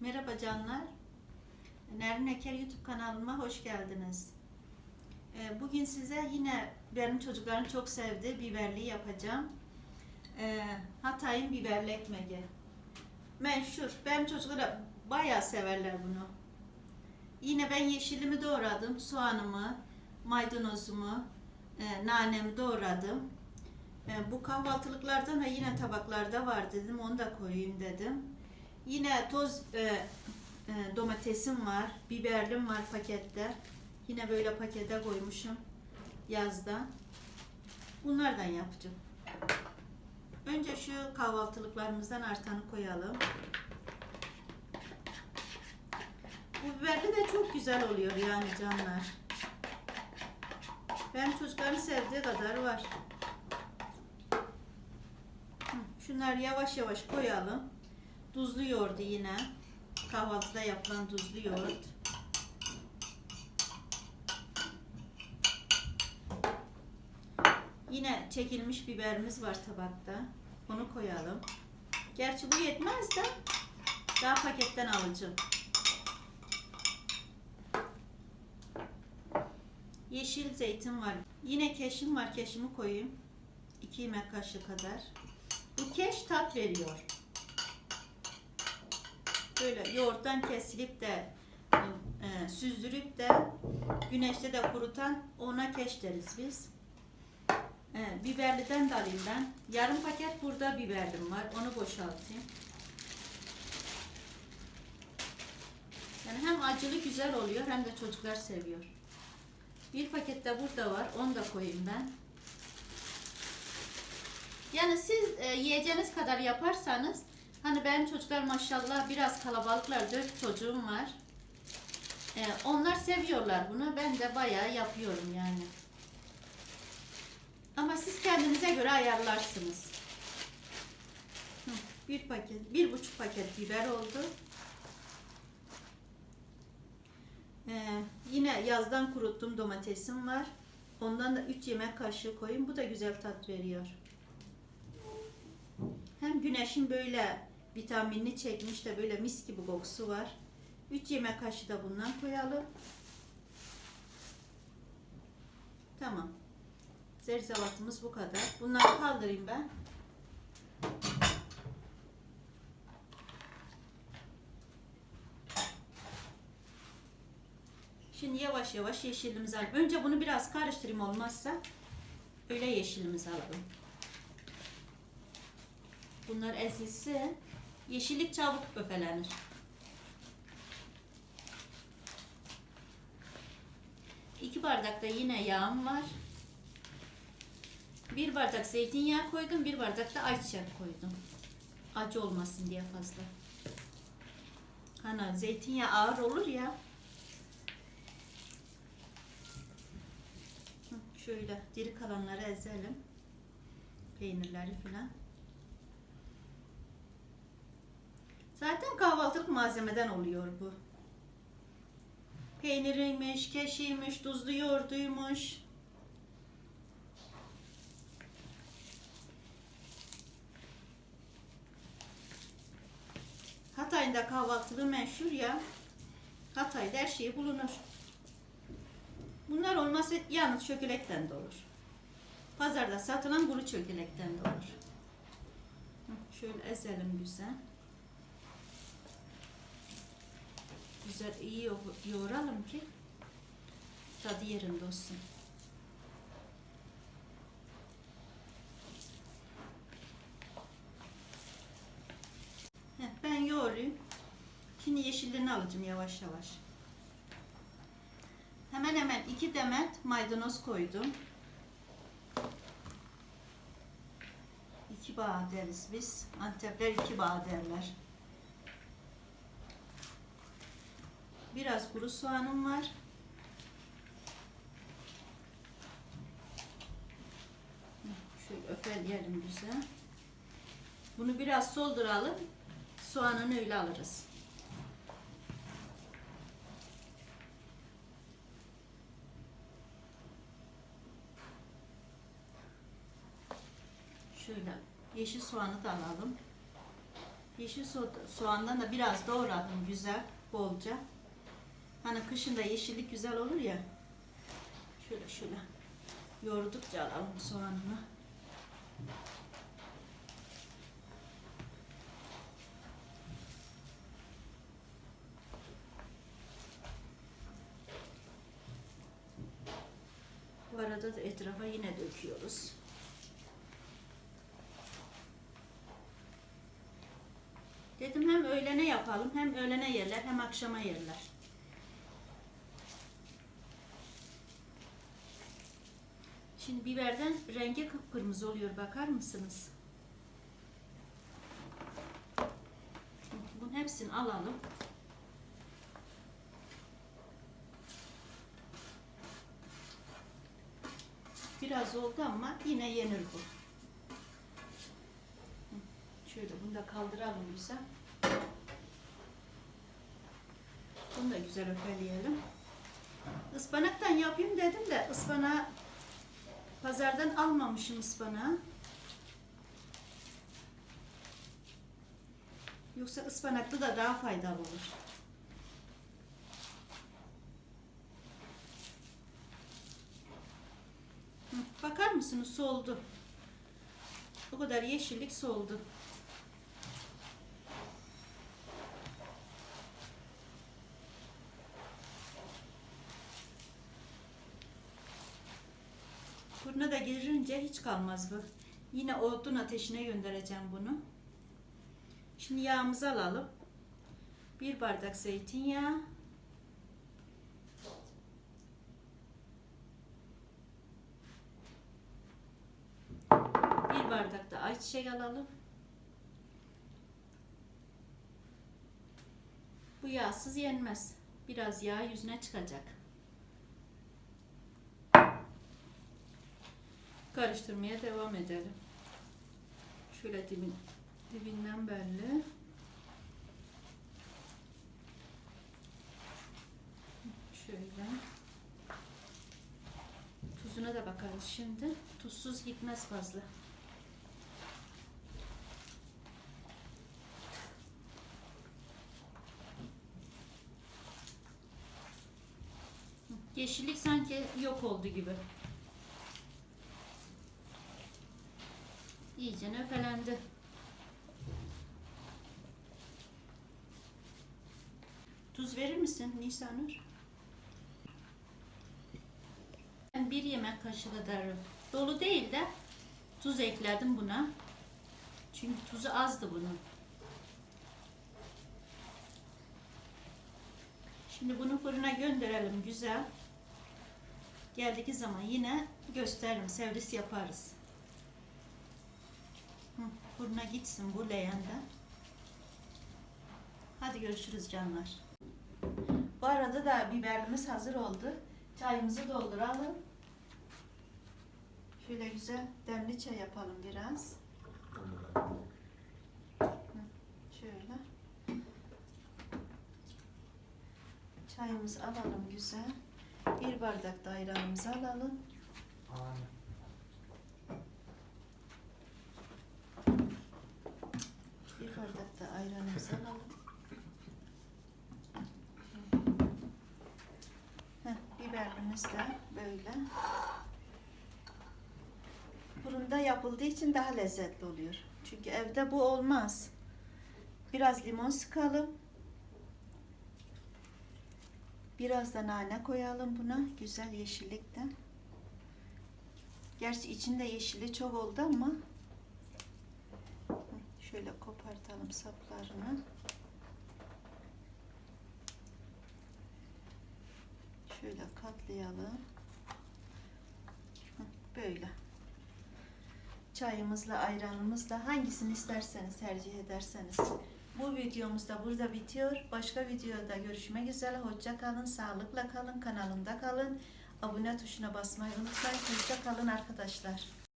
Merhaba canlar. Nermin Eker YouTube kanalıma hoş geldiniz. Ee, Bugün size yine benim çocukların çok sevdiği biberli yapacağım. Ee, Hatay'ın biberli ekmeği. Meşhur. Benim çocuklar bayağı severler bunu. Yine ben yeşilimi doğradım. Soğanımı, maydanozumu, e, nanemi doğradım. E, Bu kahvaltılıklardan da yine tabaklarda var dedim. Onu da koyayım dedim. Yine toz e, e, domatesim var, biberlim var pakette. Yine böyle pakete koymuşum yazda. Bunlardan yapacağım. Önce şu kahvaltılıklarımızdan artanı koyalım. Bu biberli de çok güzel oluyor yani canlar. Benim çocukların sevdiği kadar var. Şunları yavaş yavaş koyalım. Tuzlu yoğurdu yine. Kahvaltıda yapılan tuzlu yoğurt. Yine çekilmiş biberimiz var tabakta. Onu koyalım. Gerçi bu yetmez de daha paketten alacağım. Yeşil zeytin var. Yine keşim var. Keşimi koyayım. 2 yemek kaşığı kadar. Bu keş tat veriyor böyle yoğurttan kesilip de e, süzdürüp de güneşte de kurutan ona keş deriz biz. E, biberliden de ben. Yarım paket burada biberlim var. Onu boşaltayım. Yani hem acılı güzel oluyor hem de çocuklar seviyor. Bir paket de burada var. Onu da koyayım ben. Yani siz e, yiyeceğiniz kadar yaparsanız Hani benim çocuklar maşallah biraz kalabalıklar, dört çocuğum var. Ee, onlar seviyorlar bunu. Ben de bayağı yapıyorum yani. Ama siz kendinize göre ayarlarsınız. Bir paket, bir buçuk paket biber oldu. Ee, yine yazdan kuruttum domatesim var. Ondan da 3 yemek kaşığı koyun. Bu da güzel tat veriyor. Hem güneşin böyle vitaminini çekmiş de böyle mis gibi kokusu var. 3 yemek kaşığı da bundan koyalım. Tamam. Zerzevatımız bu kadar. Bunları kaldırayım ben. Şimdi yavaş yavaş yeşilimizi alalım. Önce bunu biraz karıştırayım olmazsa öyle yeşilimizi alalım. Bunlar ezilse yeşillik çabuk öfelenir. İki bardak da yine yağım var. Bir bardak zeytinyağı koydum, bir bardak da ayçiçek koydum. Acı olmasın diye fazla. Hani zeytinyağı ağır olur ya. Şöyle diri kalanları ezelim. Peynirleri falan. Malzemeden oluyor bu. Peyniriymiş, keşiymiş, tuzlu yoğurduymuş. Hatay'ın da meşhur ya. Hatay'da her şey bulunur. Bunlar olmazsa yalnız çökelekten de olur. Pazarda satılan kuru çökelekten de olur. Şöyle ezelim güzel. Güzel iyi yo- yoğuralım ki tadı yerinde olsun. Ben yoğurayım. Şimdi yeşillerini alacağım yavaş yavaş. Hemen hemen iki demet maydanoz koydum. İki bağ deriz biz. Antepler iki bağ derler. Biraz kuru soğanım var. Şöyle öfeleyelim güzel. Bunu biraz solduralım. Soğanını öyle alırız. Şöyle yeşil soğanı da alalım. Yeşil so- soğandan da biraz doğradım güzel, bolca. Hani kışında yeşillik güzel olur ya. Şöyle şöyle yoğurdukça alalım soğanını. Bu arada da etrafa yine döküyoruz. Dedim hem öğlene yapalım, hem öğlene yerler, hem akşama yerler. Şimdi biberden rengi kıpkırmızı oluyor, bakar mısınız? Bunun hepsini alalım. Biraz oldu ama yine yenir bu. Şöyle bunu da kaldıralım güzel. Bunu da güzel öfeleyelim. Ispanaktan yapayım dedim de ıspanağı pazardan almamışım ıspanağı. Yoksa ıspanaklı da daha faydalı olur. Bakar mısınız soldu. O kadar yeşillik soldu. Fırına da girince hiç kalmaz bu. Yine odun ateşine göndereceğim bunu. Şimdi yağımızı alalım. Bir bardak zeytinyağı. Bir bardak da ayçiçek alalım. Bu yağsız yenmez. Biraz yağ yüzüne çıkacak. Karıştırmaya devam edelim. Şöyle dibin, dibinden belli. Şöyle. Tuzuna da bakarız şimdi. Tuzsuz gitmez fazla. Yeşillik sanki yok oldu gibi. İyice nefelendi. Tuz verir misin Nisanur? Ben bir yemek kaşığı kadar dolu değil de tuz ekledim buna. Çünkü tuzu azdı bunun. Şimdi bunu fırına gönderelim güzel. Geldiği zaman yine gösteririm, servis yaparız. Hı, fırına gitsin bu leğenden. Hadi görüşürüz canlar. Bu arada da biberimiz hazır oldu. Çayımızı dolduralım. Şöyle güzel demli çay yapalım biraz. Şöyle. Çayımızı alalım güzel. Bir bardak da ayranımızı alalım. Bir bardak da ayranımızı alalım. Heh, biberimiz de böyle. Fırında yapıldığı için daha lezzetli oluyor. Çünkü evde bu olmaz. Biraz limon sıkalım. Biraz da nane koyalım buna. Güzel yeşillikten. Gerçi içinde yeşili çok oldu ama şöyle kopartalım saplarını. Şöyle katlayalım. Böyle. Çayımızla, ayranımızla hangisini isterseniz tercih ederseniz. Bu videomuz da burada bitiyor. Başka videoda görüşmek üzere. Hoşça kalın, sağlıkla kalın, kanalımda kalın. Abone tuşuna basmayı unutmayın. Hoşça kalın arkadaşlar.